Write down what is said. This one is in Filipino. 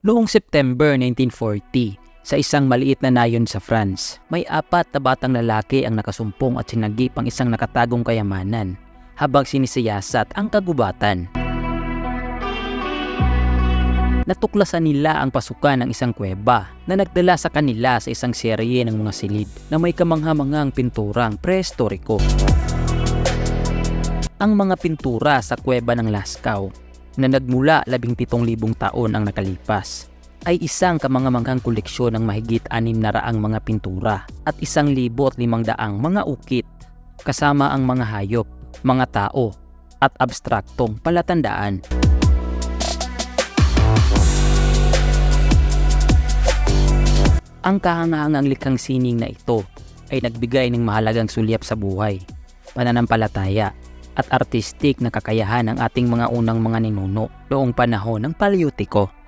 Noong September 1940, sa isang maliit na nayon sa France, may apat na batang lalaki ang nakasumpong at sinagip ang isang nakatagong kayamanan habang sinisiyasat ang kagubatan. Natuklasan nila ang pasukan ng isang kuweba na nagdala sa kanila sa isang serye ng mga silid na may kamanghamangang pinturang prehistoriko. Ang mga pintura sa kuweba ng Lascaux na nagmula 17,000 taon ang nakalipas ay isang kamangamanghang koleksyon ng mahigit 600 mga pintura at 1,500 mga ukit kasama ang mga hayop, mga tao at abstraktong palatandaan. Ang kahangahangang likhang sining na ito ay nagbigay ng mahalagang sulyap sa buhay, pananampalataya at artistik na kakayahan ng ating mga unang mga ninuno noong panahon ng Paleolitiko.